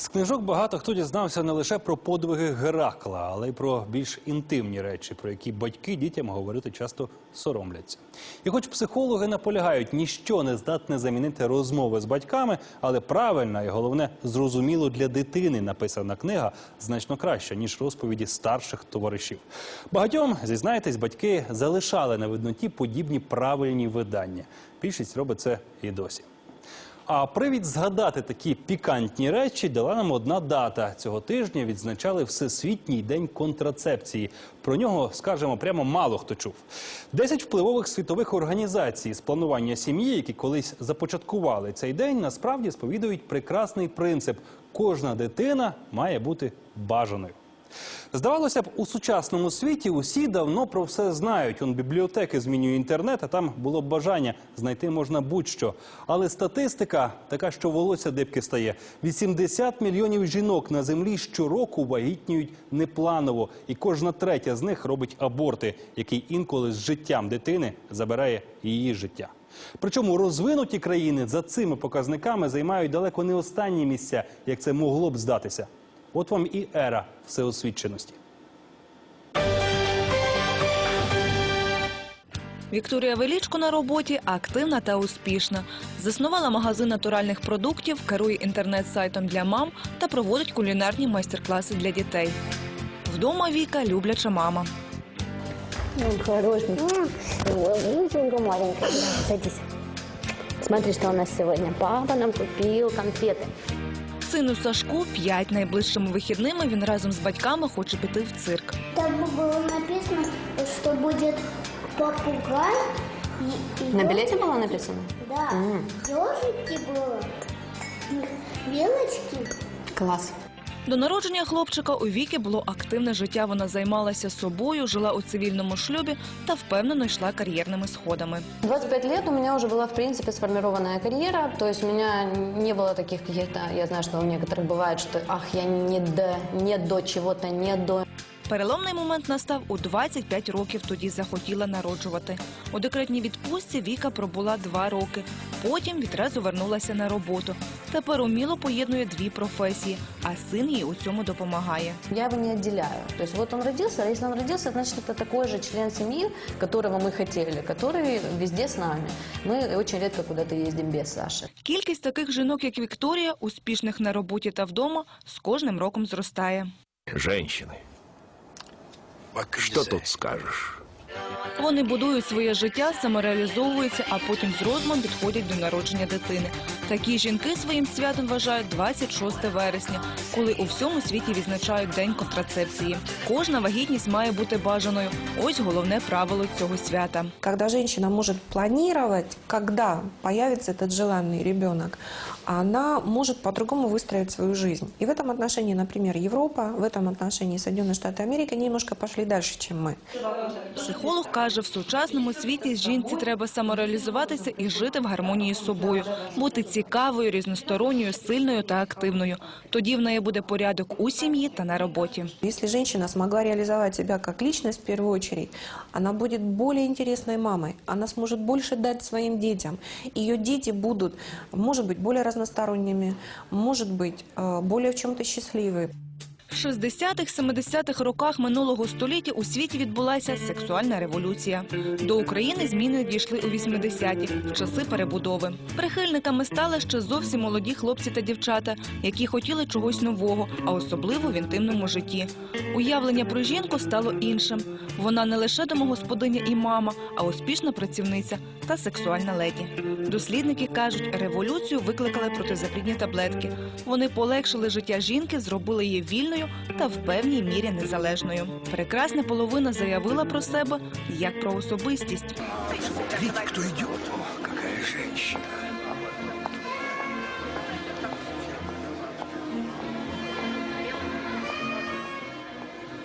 З книжок багато хто дізнався не лише про подвиги Геракла, але й про більш інтимні речі, про які батьки дітям говорити часто соромляться. І хоч психологи наполягають, ніщо не здатне замінити розмови з батьками, але правильна і головне зрозуміло для дитини написана книга значно краща ніж розповіді старших товаришів. Багатьом зізнаєтесь, батьки залишали на видноті подібні правильні видання. Більшість робить це і досі. А привід згадати такі пікантні речі дала нам одна дата. Цього тижня відзначали Всесвітній день контрацепції. Про нього, скажемо, прямо мало хто чув. Десять впливових світових організацій з планування сім'ї, які колись започаткували цей день, насправді сповідують прекрасний принцип: кожна дитина має бути бажаною. Здавалося б, у сучасному світі усі давно про все знають. Он бібліотеки змінює інтернет, а там було б бажання знайти можна будь-що. Але статистика така, що волосся дибки стає. 80 мільйонів жінок на землі щороку вагітніють непланово, і кожна третя з них робить аборти, який інколи з життям дитини забирає її життя. Причому розвинуті країни за цими показниками займають далеко не останні місця, як це могло б здатися. От вам і ера всеосвідченості. Вікторія Велічко на роботі активна та успішна. Заснувала магазин натуральних продуктів, керує інтернет-сайтом для мам та проводить кулінарні майстер-класи для дітей. Вдома Віка любляча мама. Он хороший. Ничего маленькая. Садись. Смотри, что у нас сегодня. Папа нам купил конфеты. Сину Сашку п'ять найближчими вихідними він разом з батьками хоче піти в цирк. Там было написано, что будет попугай. И, и На ё- билете было написано? Да. Ежики было. Белочки. Класс. До народження хлопчика у Віки було активне життя. Вона займалася собою, жила у цивільному шлюбі та впевнено йшла кар'єрними сходами. 25 лет у меня уже была, в принципе, сформированная карьера. То есть у меня не было таких каких-то... Я знаю, что у некоторых бывает, что ах, я не до, не до чего-то, не до... Переломний момент настав у 25 років. Тоді захотіла народжувати. У декретній відпустці Віка пробула два роки. Потім відразу вернулася на роботу. Тепер уміло поєднує дві професії, а син їй у цьому допомагає. Я его не отделяю. То есть вот он родился, а если он родился, значит, это такой же член семьи, которого мы хотели, который везде с нами. Мы очень редко куда-то ездим без Саши. Кількість таких жінок, як Вікторія, успішних на роботі та вдома, з кожним роком зростає. Женщины. Что тут скажешь? Вони будують своє життя, самореалізовуються, а потім з розумом підходять до народження дитини. Такі жінки своїм святом вважають 26 вересня, коли у всьому світі відзначають день контрацепції. Кожна вагітність має бути бажаною. Ось головне правило цього свята. Когда женщина может планировать, когда появится этот желанный ребенок, она может по-другому выстроить свою жизнь. И в этом отношении, например, Европа, в этом отношении Соединенные Штаты Америки немножко пошли дальше, чем мы. Психолог каже, в сучасному світі жінці треба самореалізуватися і жити в гармонії з собою, бути цікавою, різносторонньою, сильною та активною. Тоді в неї буде порядок у сім'ї та на роботі. Если женщина смогла реализовать себя как личность в первую очередь, она будет более интересной мамой, она сможет больше дать своим детям. Ее дети будут, может быть, более разносторонними, может быть, э, более в чем-то счастливы. В 60-х, 70-х роках минулого століття у світі відбулася сексуальна революція. До України зміни дійшли у 80-ті, в часи перебудови. Прихильниками стали ще зовсім молоді хлопці та дівчата, які хотіли чогось нового, а особливо в інтимному житті. Уявлення про жінку стало іншим. Вона не лише домогосподиня і мама, а успішна працівниця та сексуальна леді. Дослідники кажуть, революцію викликали протизаплідні таблетки. Вони полегшили життя жінки, зробили її вільною та в певній мірі незалежною. Прекрасна половина заявила про себе як про особистість. Смотрите, хто идет.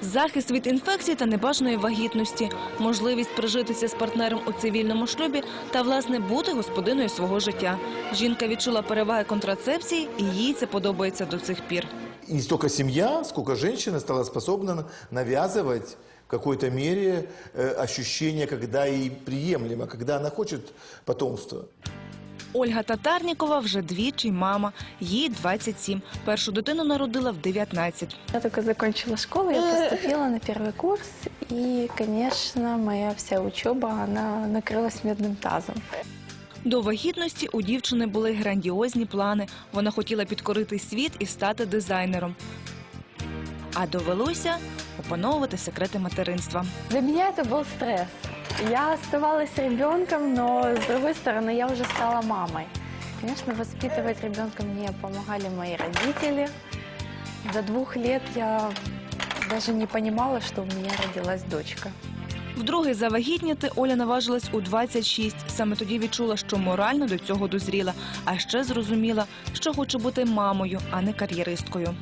Захист від інфекцій та небажаної вагітності, можливість прижитися з партнером у цивільному шлюбі та власне бути господиною свого життя. Жінка відчула переваги контрацепції, і їй це подобається до цих пір. не столько семья, сколько женщина стала способна навязывать в какой-то мере э, ощущение, когда ей приемлемо, когда она хочет потомства. Ольга Татарнікова вже двічі мама. Їй 27. Першу дитину народила в 19. Я только закончила школу, я поступила на первый курс, и, конечно, моя вся учеба, она накрылась медным тазом. До вагітності у дівчини були грандіозні плани. Вона хотіла підкорити світ і стати дизайнером. А довелося опановувати секрети материнства. Для меня это был стресс. Я оставалась ребенком, но, с другой стороны, я уже стала мамой. Конечно, воспитывать ребенка мне помогали мои родители. До двух лет я даже не понимала, что у меня родилась дочка. Вдруге завагітніти Оля наважилась у 26. Саме тоді відчула, що морально до цього дозріла, а ще зрозуміла, що хоче бути мамою, а не кар'єристкою.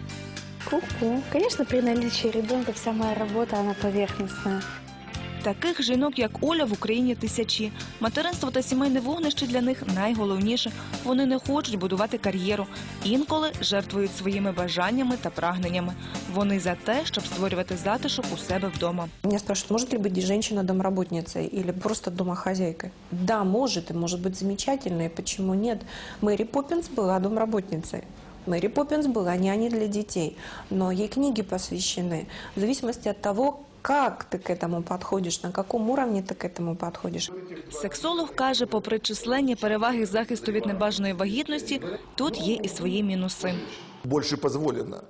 Ку-ку. Конечно, при наличии ребенка вся моя работа, она поверхностная. Таких жінок, як Оля, в Україні тисячі. Материнство та сімейне вогнище для них найголовніше. Вони не хочуть будувати кар'єру. Інколи жертвують своїми бажаннями та прагненнями. Вони за те, щоб створювати затишок у себе вдома. Меня спрашивают, может ли быть женщина домработницей или просто домохозяйкой? Да, может, и может быть замечательной. Почему нет? Мэри Поппинс была домработницей. Мэри Поппинс была няней для детей, но ей книги посвящены. В зависимости от того, как ты к этому подходишь, на каком уровне ты к этому подходишь. Сексолог каже, попри численні переваги захисту від небажаної вагітності, тут є і свої мінуси. Больше позволено.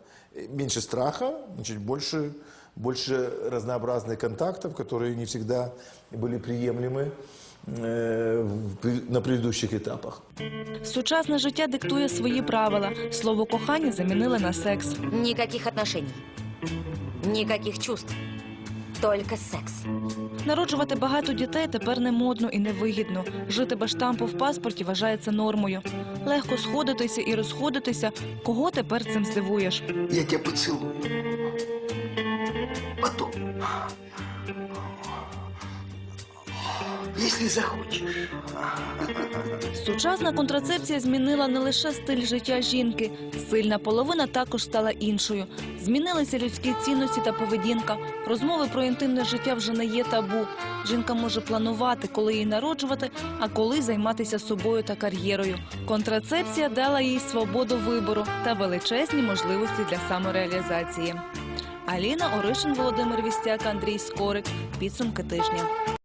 Меньше страха, значит, больше, больше разнообразных контактов, которые не всегда были приемлемы э, в пре- на предыдущих этапах. Сучасне життя диктує свої правила. Слово кохання замінили на секс. Никаких отношений. Никаких чувств. Только секс. Народжувати багато дітей тепер не модно і невигідно. Жити без штампу в паспорті вважається нормою. Легко сходитися і розходитися. Кого тепер цим здивуєш? Я тебя поцелую. Потом. Если захочешь. Сучасна контрацепція змінила не лише стиль життя жінки. Сильна половина також стала іншою. Змінилися людські цінності та поведінка. Розмови про інтимне життя вже не є табу. Жінка може планувати, коли їй народжувати, а коли займатися собою та кар'єрою. Контрацепція дала їй свободу вибору та величезні можливості для самореалізації. Аліна Оришин, Володимир Вістяк, Андрій Скорик. Підсумки тижня.